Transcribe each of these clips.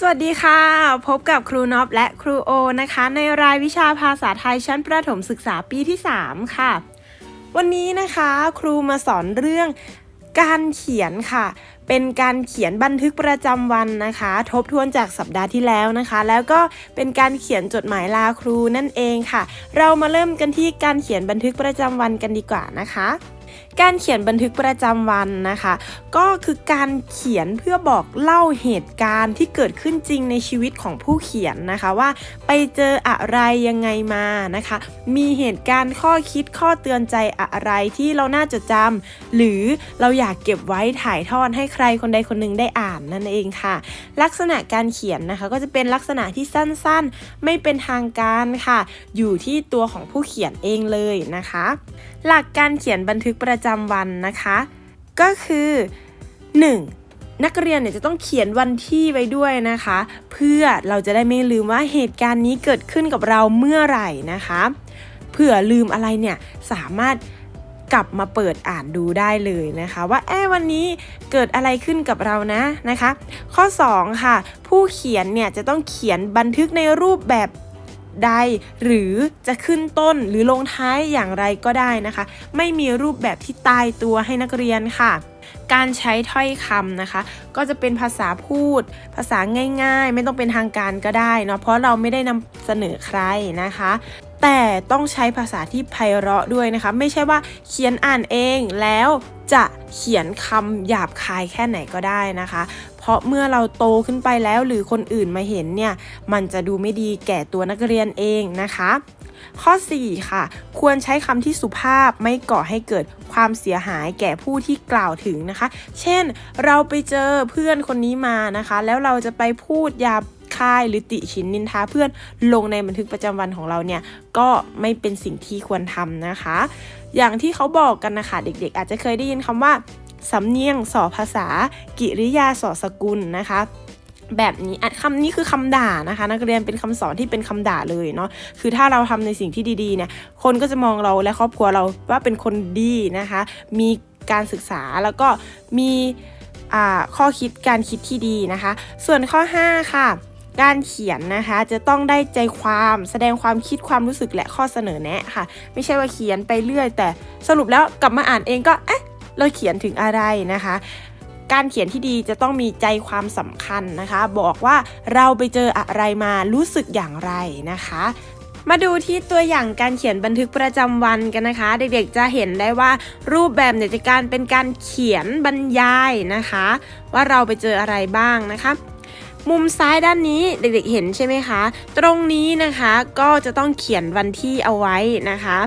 สวัสดีค่ะ พบกับครูน็อปและครูโอนะคะ ในรายวิชาภาษาไทยชั้นประถมศึกษาปีที่ 3 ค่ะ วันนี้นะคะครูมาสอนเรื่องการเขียนค่ะ เป็นการเขียนบันทึกประจำวันนะคะ ทบทวนจากสัปดาห์ที่แล้วนะคะ แล้วก็เป็นการเขียนจดหมายลาครูนั่นเองค่ะ เรามาเริ่มกันที่การเขียนบันทึกประจำวันกันดีกว่านะคะ การเขียนบันทึกประจำวันนะคะ ก็คือการเขียนเพื่อบอกเล่าเหตุการณ์ที่เกิดขึ้นจริงในชีวิตของผู้เขียนนะคะว่าไปเจออะไรยังไงมานะคะ มีเหตุการณ์ข้อคิดข้อเตือนใจอะไรที่เราน่าจะจำหรือเราอยากเก็บไว้ถ่ายทอดให้ใครคนใดคนหนึ่งได้อ่านนั่นเองค่ะ ลักษณะการเขียนนะคะก็จะเป็นลักษณะที่สั้นๆ ไม่เป็นทางการค่ะ อยู่ที่ตัวของผู้เขียนเองเลยนะคะ หลักการเขียนบันทึกประจำวันนะคะ ก็คือ 1. นักเรียนเนี่ยจะต้องเขียนวันที่ไว้ด้วยนะคะ เพื่อเราจะได้ไม่ลืมว่าเหตุการณ์นี้เกิดขึ้นกับเราเมื่อไหร่นะคะเผื่อลืมอะไรเนี่ยสามารถกลับมาเปิดอ่านดูได้เลยนะคะ ว่าแอบวันนี้เกิดอะไรขึ้นกับเรานะนะคะ ข้อ 2 ค่ะ ผู้เขียนเนี่ยจะต้องเขียนบันทึกในรูปแบบ ใด หรือจะขึ้นต้นหรือลงท้ายอย่างไรก็ได้นะคะ ไม่มีรูปแบบที่ตายตัวให้นักเรียนค่ะ การใช้ถ้อยคำนะคะ ก็จะเป็นภาษาพูด ภาษาง่าย ๆ ไม่ต้องเป็นทางการก็ได้เนาะเพราะเราไม่ได้นำเสนอใครนะคะ แต่ต้องใช้ภาษาที่ไพเราะด้วยนะคะ ไม่ใช่ว่าเขียนอ่านเองแล้วจะเขียนคำหยาบคายแค่ไหนก็ได้นะคะ เพราะเมื่อเราโตขึ้นไปแล้วหรือคนอื่นมาเห็นเนี่ย มันจะดูไม่ดีแก่ตัวนักเรียนเองนะคะ ข้อ 4 ค่ะ ควรใช้คำที่สุภาพไม่ก่อให้เกิดความเสียหายแก่ผู้ที่กล่าวถึงนะคะ เช่น เราไปเจอเพื่อนคนนี้มานะคะ แล้วเราจะไปพูดหยาบ คายหรือติชินนินทาเพื่อนลงในบันทึกประจำวันของเราเนี่ยก็ไม่เป็นสิ่งที่ควรทำนะคะ อย่างที่เขาบอกกันนะคะเด็กๆ อาจจะเคยได้ยินคำว่าสำเนียงสอภาษา กิริยาสอสกุลนะคะแบบนี้คำนี้คือคำด่านะคะ นักเรียนเป็นคำสอนที่เป็นคำด่าเลยเนาะคือถ้าเราทำในสิ่งที่ดีๆเนี่ยคนก็จะมองเราและครอบครัวเราว่าเป็นคนดีนะคะ มีการศึกษาแล้วก็มีข้อคิดการคิดที่ดีนะคะ ส่วนข้อ 5 ค่ะ การเขียนนะคะ จะต้องได้ใจความแสดงความคิดความรู้สึกและข้อเสนอแนะค่ะ ไม่ใช่ว่าเขียนไปเรื่อย แต่สรุปแล้วกลับมาอ่านเองก็เอ๊ะเราเขียนถึงอะไรนะคะการเขียนที่ดีจะต้องมีใจความสำคัญนะคะ บอกว่าเราไปเจออะไรมารู้สึกอย่างไรนะคะ มาดูที่ตัวอย่างการเขียนบันทึกประจำวันกันนะคะ เด็กๆจะเห็นได้ว่ารูปแบบเนี่ยจะการเป็นการเขียนบรรยายนะคะ ว่าเราไปเจออะไรบ้างนะคะ มุมซ้ายด้านนี้เด็กๆเห็นใช่ไหมคะ ตรงนี้นะคะก็จะต้องเขียนวันที่เอาไว้นะคะ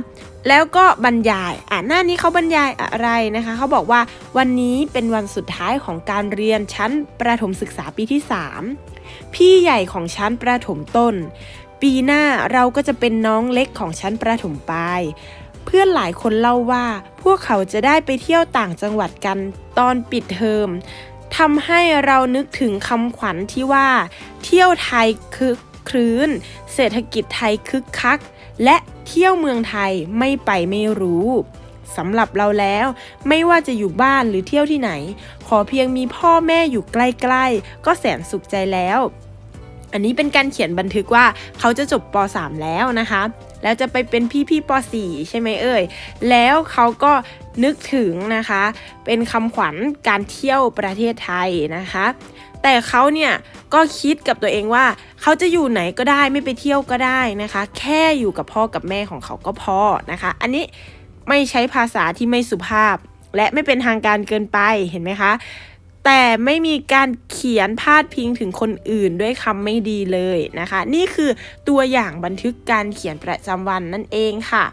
แล้วก็บรรยายอ่าหน้านี้เขาบรรยายอะไรนะคะ เขาบอกว่าวันนี้เป็นวันสุดท้ายของการเรียนชั้นประถมศึกษาปีที่ 3 พี่ใหญ่ของชั้นประถมต้น ปีหน้าเราก็จะเป็นน้องเล็กของชั้นประถมปลายเพื่อนหลายคนเล่าว่าพวกเขาจะได้ไปเที่ยวต่างจังหวัดกันตอนปิดเทอม ทำให้เรานึกถึงคำขวัญที่ว่า เที่ยวไทยคึกครื้น เศรษฐกิจไทยคึกคัก และเที่ยวเมืองไทยไม่ไปไม่รู้สำหรับเราแล้ว ไม่ว่าจะอยู่บ้านหรือเที่ยวที่ไหน ขอเพียงมีพ่อแม่อยู่ใกล้ๆ ก็แสนสุขใจแล้ว อันนี้เป็นการเขียนบันทึกว่าเขาจะจบป .3 แล้วนะคะ แล้วจะไปเป็นพี่พี่ป .4 ใช่ไหมเอ่ย แล้วเขาก็นึกถึงนะคะ เป็นคำขวัญการเที่ยวประเทศไทยนะคะ แต่เขาเนี่ยก็คิดกับตัวเองว่า เขาจะอยู่ไหนก็ได้ไม่ไปเที่ยวก็ได้นะคะ แค่อยู่กับพ่อกับแม่ของเขาก็พอนะคะ อันนี้ไม่ใช้ภาษาที่ไม่สุภาพ และไม่เป็นทางการเกินไปเห็นไหมคะ แต่ไม่มีการเขียนพาดพิงถึงคนอื่นด้วยคำไม่ดีเลยนะคะ นี่คือตัวอย่างบันทึกการเขียนประจำวันนั่นเองค่ะ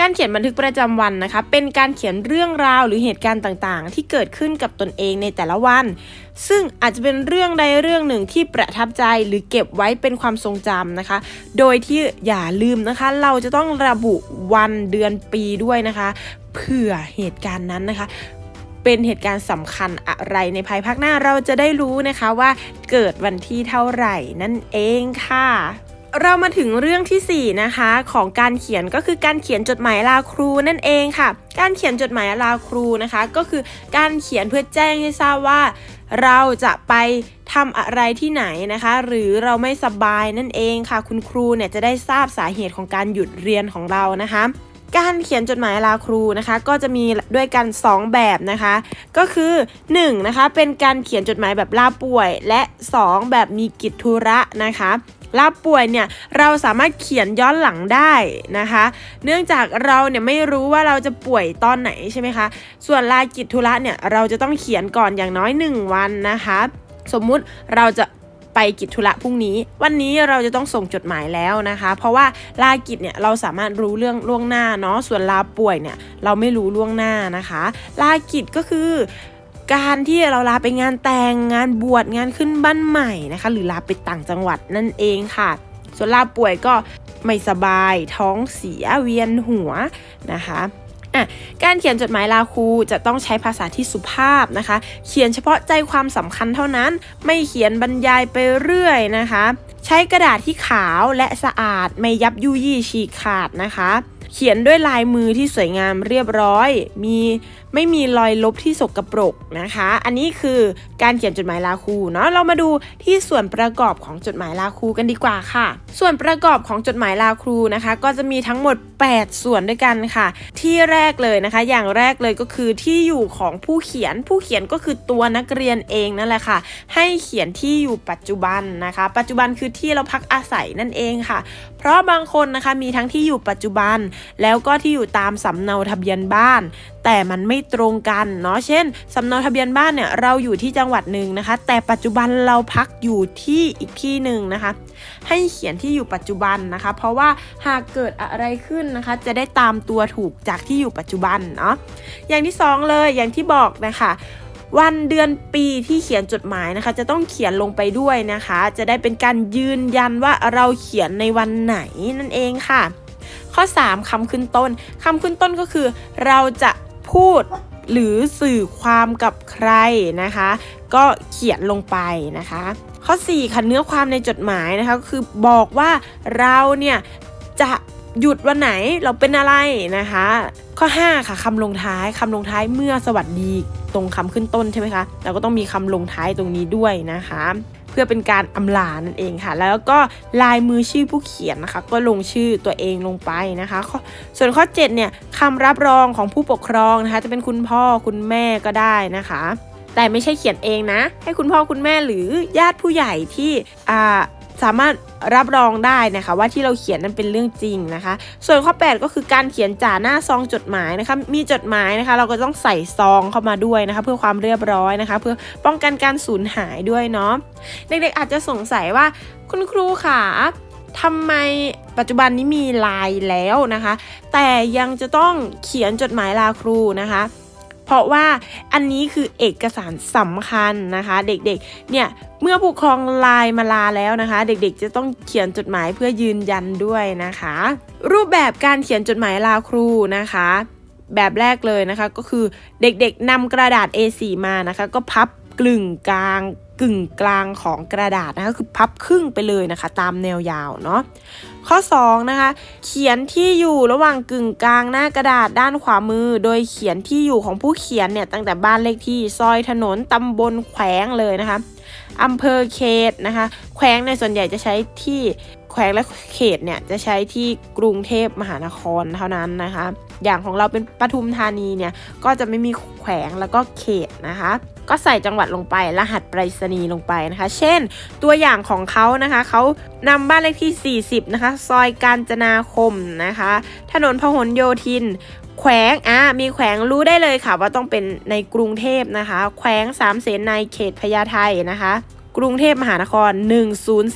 การเขียนบันทึกประจำวันนะคะ เป็นการเขียนเรื่องราวหรือเหตุการณ์ต่างๆ ที่เกิดขึ้นกับตนเองในแต่ละวัน ซึ่งอาจจะเป็นเรื่องใดเรื่องหนึ่งที่ประทับใจหรือเก็บไว้เป็นความทรงจำนะคะ โดยที่อย่าลืมนะคะ เราจะต้องระบุวันเดือนปีด้วยนะคะ เผื่อเหตุการณ์นั้นนะคะ เป็นเหตุการณ์สำคัญอะไรในภายภาคหน้าเราจะได้รู้นะคะว่าเกิดวันที่เท่าไหร่นั่นเองค่ะเรามาถึงเรื่องทีสี่ 4 นะคะ ของการเขียนก็คือการเขียนจดหมายลาครูนั่นเองค่ะ การเขียนจดหมายลาครูนะคะ ก็คือการเขียนเพื่อแจ้งให้ทราบว่า เราจะไปทำอะไรที่ไหนนะคะ หรือเราไม่สบายนั่นเองค่ะ คุณครูเนี่ยจะได้ทราบสาเหตุของการหยุดเรียนของเรานะคะ การเขียนจดหมายลาครูนะคะ ก็จะมีด้วยกัน 2 แบบนะคะ ก็คือ1นะคะเป็นการเขียนจดหมายแบบลาป่วย และ 2 แบบมีกิจธุระนะคะลาป่วยเนี่ยเราสามารถเขียนย้อนหลังได้นะคะ เนื่องจากเราเนี่ยไม่รู้ว่าเราจะป่วยตอนไหนใช่ไหมคะ ส่วนลากิจธุระเนี่ยเราจะต้องเขียนก่อนอย่างน้อย 1 วันนะคะ สมมุติเราจะ ไปกิจธุระพรุ่งนี้ วันนี้เราจะต้องส่งจดหมายแล้วนะคะ เพราะว่าลากิจเนี่ยเราสามารถรู้เรื่องล่วงหน้าเนาะส่วนลาป่วยเนี่ยเราไม่รู้ล่วงหน้านะคะ ลากิจก็คือการที่เราลาไปงานแต่งงานบวชงานขึ้นบ้านใหม่นะคะ หรือลาไปต่างจังหวัดนั่นเองค่ะ ส่วนลาป่วยก็ไม่สบายท้องเสียเวียนหัวนะคะ อะการเขียนจดหมายลาครูจะต้องใช้ภาษาที่สุภาพนะคะ เขียนเฉพาะใจความสำคัญเท่านั้น ไม่เขียนบรรยายไปเรื่อยนะคะ ใช้กระดาษที่ขาวและสะอาดไม่ยับยุยี่ฉีกขาดนะคะ เขียนด้วยลายมือที่สวยงามเรียบร้อย มีไม่มีรอยลบที่สกรปรกนะคะ อันนี้คือการเขียนจดหมายลาครูเนาะเรามาดูที่ส่วนประกอบของจดหมายลาครูกันดีกว่าค่ะ ส่วนประกอบของจดหมายลาครูนะคะ ก็จะมีทั้งหมด 8 ส่วนด้วยกันค่ะ ที่แรกเลยนะคะ อย่างแรกเลยก็คือที่อยู่ของผู้เขียนผู้เขียนก็คือตัวนักเรียนเองนั่นแหละค่ะ ให้เขียนที่อยู่ปัจจุบันนะคะ ปัจจุบันคือที่เราพักอาศัยนั่นเองค่ะ เพราะบางคนนะคะมีทั้งที่อยู่ปัจจุบัน แล้วก็ที่อยู่ตามสำเนาทะเบียนบ้านแต่มันไม่ตรงกันเนาะเช่นสำเนาทะเบียนบ้านเนี่ยเราอยู่ที่จังหวัดหนึ่งนะคะ แต่ปัจจุบันเราพักอยู่ที่อีกที่หนึ่งนะคะ ให้เขียนที่อยู่ปัจจุบันนะคะ เพราะว่าหากเกิดอะไรขึ้นนะคะ จะได้ตามตัวถูกจากที่อยู่ปัจจุบันเนาะอย่างที่สองเลยอย่างที่บอกนะคะวันเดือนปีที่เขียนจดหมายนะคะ จะต้องเขียนลงไปด้วยนะคะ จะได้เป็นการยืนยันว่าเราเขียนในวันไหนนั่นเองค่ะ ข้อ 3คำขึ้นต้นคำขึ้นต้นก็คือ เราจะ พูดหรือสื่อความกับใครนะคะ ก็เขียนลงไปนะคะ ข้อ 4 ค่ะเนื้อความในจดหมายนะคะก็คือบอกว่าเราเนี่ยจะหยุดวันไหนเราเป็นอะไรนะคะ ข้อ 5 ค่ะคำลงท้ายคำลงท้ายเมื่อสวัสดีตรงคำขึ้นต้นใช่ไหมคะเราก็ต้องมีคำลงท้ายตรงนี้ด้วยนะคะ พื่อเป็นการอำลานั่นเองค่ะ แล้วก็ลายมือชื่อผู้เขียนนะคะ ก็ลงชื่อตัวเองลงไปนะคะ ส่วนข้อ7เนี่ยคำรับรองของผู้ปกครองนะคะ จะเป็นคุณพ่อคุณแม่ก็ได้นะคะ แต่ไม่ใช่เขียนเองนะ ให้คุณพ่อคุณแม่หรือญาติผู้ใหญ่ที่อ่า สามารถรับรองได้นะคะ ว่าที่เราเขียนนั้นเป็นเรื่องจริงนะคะ ส่วนข้อ 8 ก็คือการเขียนจ่าหน้าซองจดหมายนะคะ มีจดหมายนะคะ เราก็ต้องใส่ซองเข้ามาด้วยนะคะ เพื่อความเรียบร้อยนะคะ เพื่อป้องกันการสูญหายด้วยเนาะเด็กๆอาจจะสงสัยว่าคุณครูค่ะทำไมปัจจุบันนี้มีไลน์แล้วนะคะ แต่ยังจะต้องเขียนจดหมายลาครูนะคะ เพราะว่าอันนี้คือเอกสารสำคัญนะคะ เด็กๆ เนี่ยเมื่อผู้ปกครองไลน์มาลาแล้วนะคะ เด็กๆ จะต้องเขียนจดหมายเพื่อยืนยันด้วยนะคะ รูปแบบการเขียนจดหมายลาครูนะคะแบบแรกเลยนะคะก็คือเด็กๆนำกระดาษ A4 มานะคะ ก็พับกลึงกลาง กึ่งกลางของกระดาษนะคะคือพับครึ่งไปเลยนะคะ ตามแนวยาวเนาะข้อ2นะคะเขียนที่อยู่ระหว่างกึ่งกลางหน้ากระดาษด้านขวามือ โดยเขียนที่อยู่ของผู้เขียนเนี่ยตั้งแต่บ้านเลขที่ซอยถนนตำบลแขวงเลยนะคะอำเภอเขตนะคะ แขวงในส่วนใหญ่จะใช้ที่แขวงและเขตเนี่ยจะใช้ที่กรุงเทพมหานครเท่านั้นนะคะ อย่างของเราเป็นปทุมธานีเนี่ยก็จะไม่มีแขวงแล้วก็เขตนะคะ ก็ใส่จังหวัดลงไป รหัสไปรษณีย์ลงไปนะคะ เช่น ตัวอย่างของเขานะคะเขานำบ้านเลขที่ 40 นะคะ ซอยกาญจนาคมนะคะ ถนนพหลโยธินแขวง อะ มีแขวงรู้ได้เลยค่ะ ว่าต้องเป็นในกรุงเทพนะคะ แขวงสามเสนในเขตพญาไทนะคะ กรุงเทพมหานคร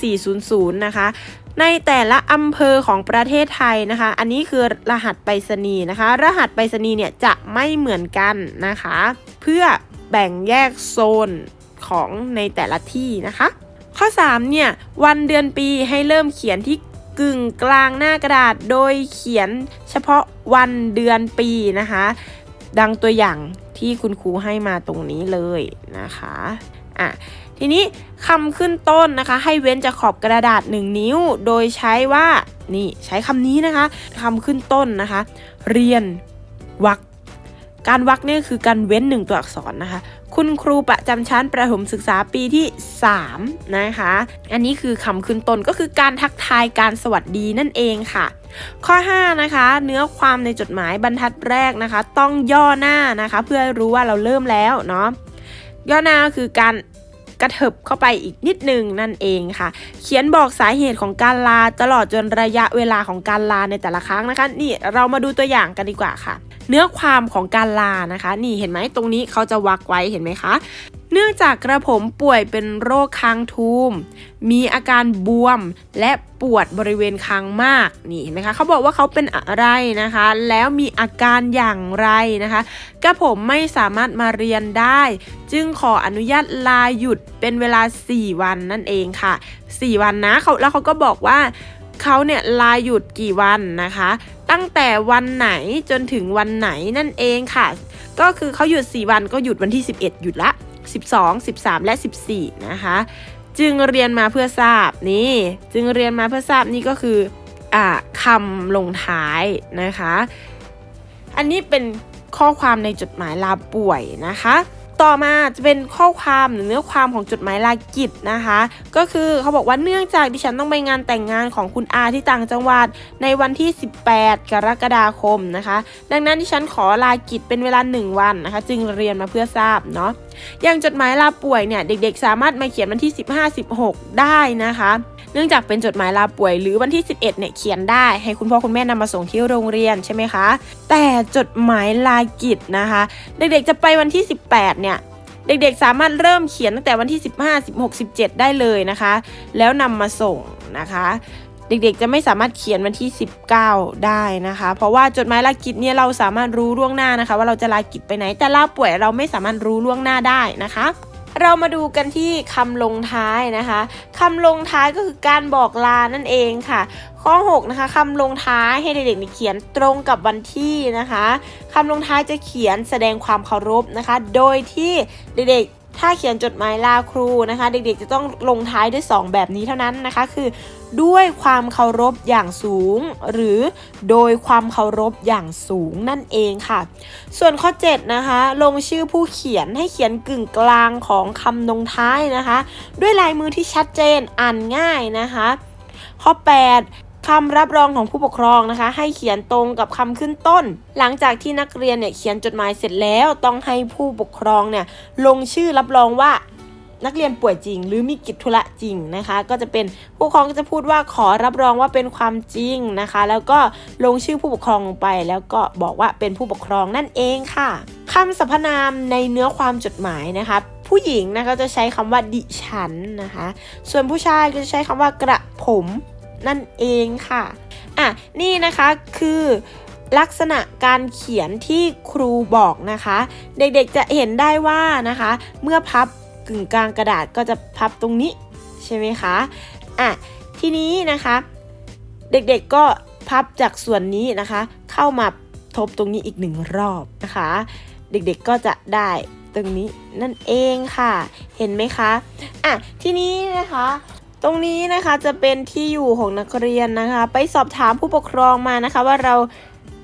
10400 นะคะ ในแต่ละอำเภอของประเทศไทยนะคะ อันนี้คือรหัสไปรษณีย์นะคะ รหัสไปรษณีย์เนี่ยจะไม่เหมือนกันนะคะ เพื่อ แบ่งแยกโซนของในแต่ละที่นะคะ ข้อ 3 เนี่ย วันเดือนปีให้เริ่มเขียนที่กึ่งกลางหน้ากระดาษโดยเขียนเฉพาะวันเดือนปีนะคะ ดังตัวอย่างที่คุณครูให้มาตรงนี้เลยนะคะอะทีนี้คำขึ้นต้นนะคะให้เว้นจากขอบกระดาษ 1 นิ้ว โดยใช้ว่านี่ใช้คำนี้นะคะคำขึ้นต้นนะคะ เรียนวรรค การวักเนี่ยคือการเว้นหนึ่งตัวอักษรนะคะ คุณครูประจำชั้นประถมศึกษาปีที่ 3 นะคะ อันนี้คือคำขึ้นต้นก็คือการทักทายการสวัสดีนั่นเองค่ะ ข้อ 5 นะคะ เนื้อความในจดหมายบรรทัดแรกนะคะ ต้องย่อหน้านะคะ เพื่อรู้ว่าเราเริ่มแล้วเนาะย่อหน้าก็คือการ กระเถิบเข้าไปอีกนิดนึงนั่นเองค่ะ เขียนบอกสาเหตุของการลาตลอดจนระยะเวลาของการลาในแต่ละครั้งนะคะ นี่เรามาดูตัวอย่างกันดีกว่าค่ะ เนื้อความของการลานะคะ นี่เห็นไหมตรงนี้เขาจะวักไว้เห็นไหมคะ เนื่องจากกระผมป่วยเป็นโรคคางทูม มีอาการบวมและปวดบริเวณคางมาก นี่เห็นไหมคะเขาบอกว่าเขาเป็นอะไรนะคะ แล้วมีอาการอย่างไรนะคะ กระผมไม่สามารถมาเรียนได้ จึงขออนุญาตลาหยุดเป็นเวลา 4 วันนั่นเองค่ะ 4 วันนะเขาแล้วเขาก็บอกว่าเขาเนี่ยลาหยุดกี่วันนะคะ ตั้งแต่วันไหนจนถึงวันไหนนั่นเองค่ะ ก็คือเขาหยุด 4 วันก็หยุดวันที่ 11 หยุดละ 12 13 และ 14 นะคะ จึงเรียนมาเพื่อทราบนี่ จึงเรียนมาเพื่อทราบนี่ก็คืออ่าคำลงท้ายนะคะ อันนี้เป็นข้อความในจดหมายลาป่วยนะคะ ต่อมาจะเป็นข้อความหรือเนื้อความของจดหมายลากิจนะคะ ก็คือเขาบอกว่าเนื่องจากดิฉันต้องไปงานแต่งงานของคุณอาที่ต่างจังหวัดในวันที่ 18 กรกฎาคมนะคะ ดังนั้นดิฉันขอลากิจเป็นเวลา 1 วันนะคะ จึงเรียนมาเพื่อทราบเนาะอย่างจดหมายลาป่วยเนี่ยเด็กๆ สามารถมาเขียนวันที่ 15-16 ได้นะคะ เนื่องจากเป็นจดหมายลาป่วยหรือวันที่ 11เนี่ยเขียนได้ให้คุณพ่อคุณแม่นำมาส่งที่โรงเรียนใช่ไหมคะ แต่จดหมายลากิจนะคะ เด็กๆจะไปวันที่ 18 เนี่ยเด็กๆ สามารถเริ่มเขียนตั้งแต่วันที่ 15 16 17 ได้เลยนะคะ แล้วนำมาส่งนะคะ เด็กๆ จะไม่สามารถเขียนวันที่ 19 ได้นะคะ เพราะว่าจดหมายลากิจเนี่ยเราสามารถรู้ล่วงหน้านะคะ ว่าเราจะลากิจไปไหนแต่ลาป่วยเราไม่สามารถรู้ล่วงหน้าได้นะคะ เรามาดูกันที่คำลงท้ายนะคะคำลงท้ายก็คือการบอกลานั่นเองค่ะ ข้อ 6 นะคะคำลงท้ายให้เด็กๆเขียนตรงกับวันที่นะคะคำลงท้ายจะเขียนแสดงความเคารพนะคะ โดยที่เด็กๆถ้าเขียนจดหมายลาครูนะคะ เด็กๆจะต้องลงท้ายด้วย 2 แบบนี้เท่านั้นนะคะ คือ ด้วยความเคารพอย่างสูง หรือโดยความเคารพอย่างสูงนั่นเองค่ะ ส่วนข้อ 7 นะคะ ลงชื่อผู้เขียนให้เขียนกึ่งกลางของคำลงท้ายนะคะ ด้วยลายมือที่ชัดเจนอ่านง่ายนะคะ ข้อ 8คำรับรองของผู้ปกครองนะคะ ให้เขียนตรงกับคำขึ้นต้น หลังจากที่นักเรียนเนี่ยเขียนจดหมายเสร็จแล้ว ต้องให้ผู้ปกครองเนี่ยลงชื่อรับรองว่า นักเรียนป่วยจริง หรือมีกิจธุระจริงนะคะ ก็จะเป็นผู้ปกครองก็จะพูดว่าขอรับรองว่าเป็นความจริงนะคะ แล้วก็ลงชื่อผู้ปกครองลงไป แล้วก็บอกว่าเป็นผู้ปกครองนั่นเองค่ะคำสรรพนามในเนื้อความจดหมายนะคะผู้หญิงนะคะจะใช้คำว่าดิฉันนะคะ ส่วนผู้ชายก็จะใช้คำว่ากระผมนั่นเองค่ะอะนี่นะคะคือลักษณะการเขียนที่ครูบอกนะคะ เด็กๆจะเห็นได้ว่านะคะ เมื่อพับ กึ่งกลางกระดาษก็จะพับตรงนี้ใช่ไหมคะอะทีนี้นะคะเด็กๆก็พับจากส่วนนี้นะคะ เข้ามาทบตรงนี้อีกหนึ่งรอบนะคะ เด็กๆก็จะได้ตรงนี้นั่นเองค่ะ เห็นไหมคะอะทีนี้นะคะ ตรงนี้นะคะจะเป็นที่อยู่ของนักเรียนนะคะ ไปสอบถามผู้ปกครองมานะคะว่าเรา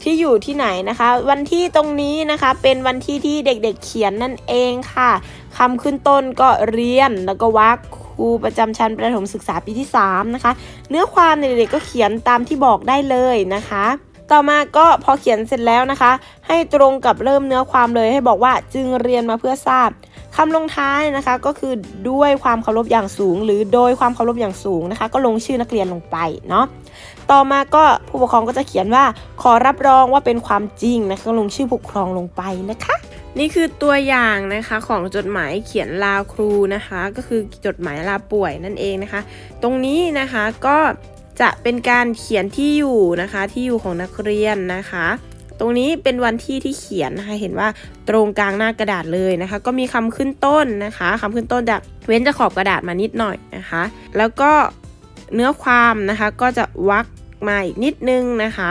ที่อยู่ที่ไหนนะคะ วันที่ตรงนี้นะคะเป็นวันที่ที่เด็กๆเขียนนั่นเองค่ะคำขึ้นต้นก็เรียนแล้วก็วักครูประจำชั้นประถมศึกษาปีที่ 3 นะคะ เนื้อความเด็กๆก็เขียนตามที่บอกได้เลยนะคะ ต่อมาก็พอเขียนเสร็จแล้วนะคะ ให้ตรงกับเริ่มเนื้อความเลยให้บอกว่าจึงเรียนมาเพื่อทราบคำลงท้ายนะคะก็คือด้วยความเคารพอย่างสูง หรือโดยความเคารพอย่างสูงนะคะ ก็ลงชื่อนักเรียนลงไปเนาะ ต่อมาก็ผู้ปกครองก็จะเขียนว่า ขอรับรองว่าเป็นความจริงนะคะลงชื่อผู้ปกครองลงไปนะคะนี่คือตัวอย่างนะคะของจดหมายเขียนลาครูนะคะ ก็คือจดหมายลาป่วยนั่นเองนะคะ ตรงนี้นะคะก็จะเป็นการเขียนที่อยู่นะคะที่อยู่ของนักเรียนนะคะ ตรงนี้เป็นวันที่ที่เขียนนะคะเห็นว่าตรงกลางหน้ากระดาษเลยนะคะ ก็มีคำขึ้นต้นนะคะคำขึ้นต้นจะเว้นจากขอบกระดาษมานิดหน่อยนะคะ แล้วก็เนื้อความนะคะก็จะวัก มาอีกนิดนึงนะคะ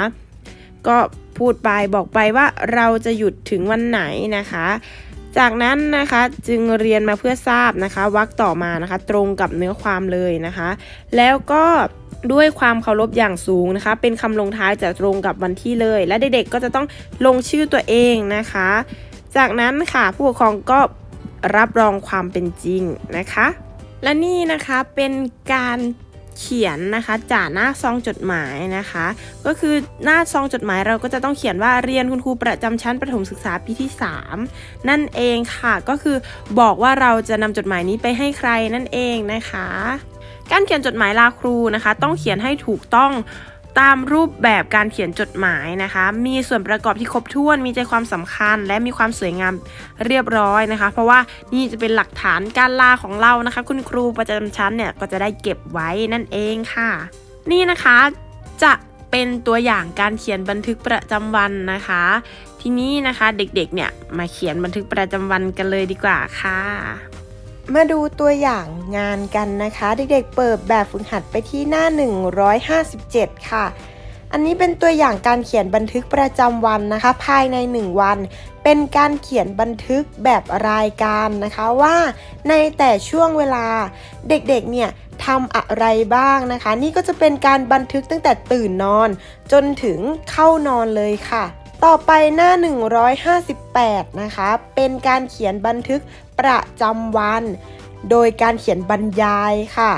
ก็พูดไปบอกไปว่าเราจะหยุดถึงวันไหนนะคะ จากนั้นนะคะจึงเรียนมาเพื่อทราบนะคะวรรคต่อมานะคะ ตรงกับเนื้อความเลยนะคะ แล้วก็ด้วยความเคารพอย่างสูงนะคะ เป็นคำลงท้ายจะตรงกับวันที่เลย และเด็กๆก็จะต้องลงชื่อตัวเองนะคะ จากนั้นค่ะผู้ปกครองก็รับรองความเป็นจริงนะคะ และนี่นะคะเป็นการ เขียนนะคะจ่าหน้าซองจดหมายนะคะ ก็คือหน้าซองจดหมายเราก็จะต้องเขียนว่าเรียนคุณครูประจำชั้นประถมศึกษาปีที่ 3 นั่นเองค่ะ ก็คือบอกว่าเราจะนำจดหมายนี้ไปให้ใครนั่นเองนะคะ การเขียนจดหมายลาครูนะคะ ต้องเขียนให้ถูกต้อง ตามรูปแบบการเขียนจดหมายนะคะ มีส่วนประกอบที่ครบถ้วน มีใจความสำคัญ และมีความสวยงามเรียบร้อยนะคะ เพราะว่านี่จะเป็นหลักฐานการลาของเรานะคะ คุณครูประจำชั้นเนี่ยก็จะได้เก็บไว้นั่นเองค่ะ นี่นะคะจะเป็นตัวอย่างการเขียนบันทึกประจำวันนะคะ ทีนี้นะคะเด็กๆเนี่ยมาเขียนบันทึกประจำวันกันเลยดีกว่าค่ะ มาดูตัวอย่างงานกันนะคะ เด็กๆเปิดแบบฝึกหัดไปที่หน้า 157 ค่ะ อันนี้เป็นตัวอย่างการเขียนบันทึกประจำวันนะคะ ภายใน 1 วัน เป็นการเขียนบันทึกแบบรายการนะคะว่าในแต่ช่วงเวลาเด็กๆเนี่ยทำอะไรบ้างนะคะ นี่ก็จะเป็นการบันทึกตั้งแต่ตื่นนอน จนถึงเข้านอนเลยค่ะ ต่อไปหน้า 158 นะคะ เป็นการเขียนบันทึก ประจำวัน โดยการเขียนบรรยายค่ะ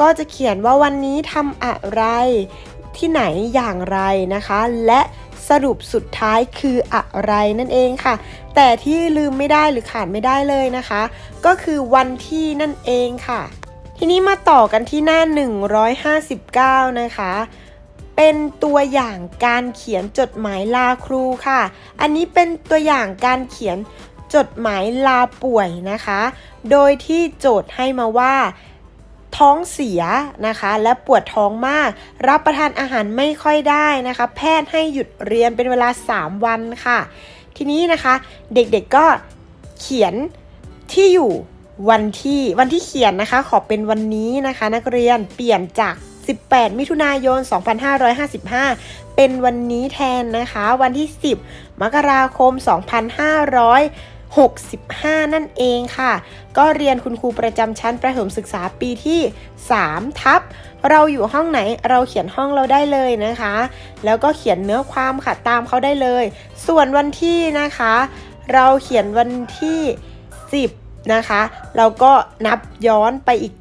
ก็จะเขียนว่าวันนี้ทำอะไร ที่ไหนอย่างไรนะคะ และสรุปสุดท้ายคืออะไรนั่นเองค่ะ แต่ที่ลืมไม่ได้หรือขาดไม่ได้เลยนะคะ ก็คือวันที่นั่นเองค่ะ ทีนี้มาต่อกันที่หน้า 159 นะคะ เป็นตัวอย่างการเขียนจดหมายลาครูค่ะ อันนี้เป็นตัวอย่างการเขียน จดหมายลาป่วยนะคะ โดยที่โจทย์ให้มาว่าท้องเสียนะคะและปวดท้องมาก รับประทานอาหารไม่ค่อยได้นะคะ แพทย์ให้หยุดเรียนเป็นเวลา 3 วันค่ะ ทีนี้นะคะเด็กๆก็เขียนที่อยู่วันที่วันที่เขียนนะคะ ขอเป็นวันนี้นะคะ นักเรียนเปลี่ยนจาก 18 มิถุนายน 2555 เป็นวันนี้แทนนะคะ วันที่ 10 มกราคม 2500 2565นั่นเองค่ะ ก็เรียนคุณครูประจำชั้นประถมศึกษาปีที่3ทับเราอยู่ห้องไหนเราเขียนห้องเราได้เลยนะคะ แล้วก็เขียนเนื้อความค่ะตามเขาได้เลย ส่วนวันที่นะคะ เราเขียนวันที่ 10 นะคะ เราก็นับย้อนไปอีก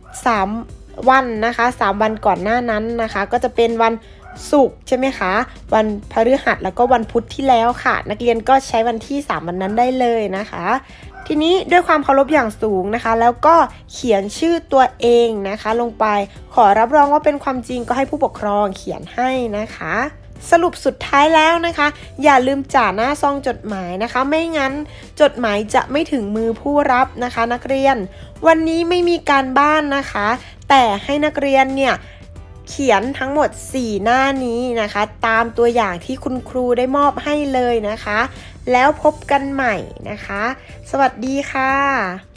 3 วันนะคะ 3 วันก่อนหน้านั้นนะคะ ก็จะเป็นวัน ศุกร์ใช่ไหมคะ วันพฤหัสแล้วก็วันพุธที่แล้วค่ะ นักเรียนก็ใช้วันที่ 3 วันนั้นได้เลยนะคะ ทีนี้ด้วยความเคารพอย่างสูงนะคะ แล้วก็เขียนชื่อตัวเองนะคะ ลงไปขอรับรองว่าเป็นความจริงก็ให้ผู้ปกครองเขียนให้นะคะสรุปสุดท้ายแล้วนะคะ อย่าลืมจ่าหน้าซองจดหมายนะคะ ไม่งั้นจดหมายจะไม่ถึงมือผู้รับนะคะ นักเรียน วันนี้ไม่มีการบ้านนะคะ แต่ให้นักเรียนเนี่ย เขียนทั้งหมด 4 หน้านี้นะคะ ตามตัวอย่างที่คุณครูได้มอบให้เลยนะคะ แล้วพบกันใหม่นะคะ สวัสดีค่ะ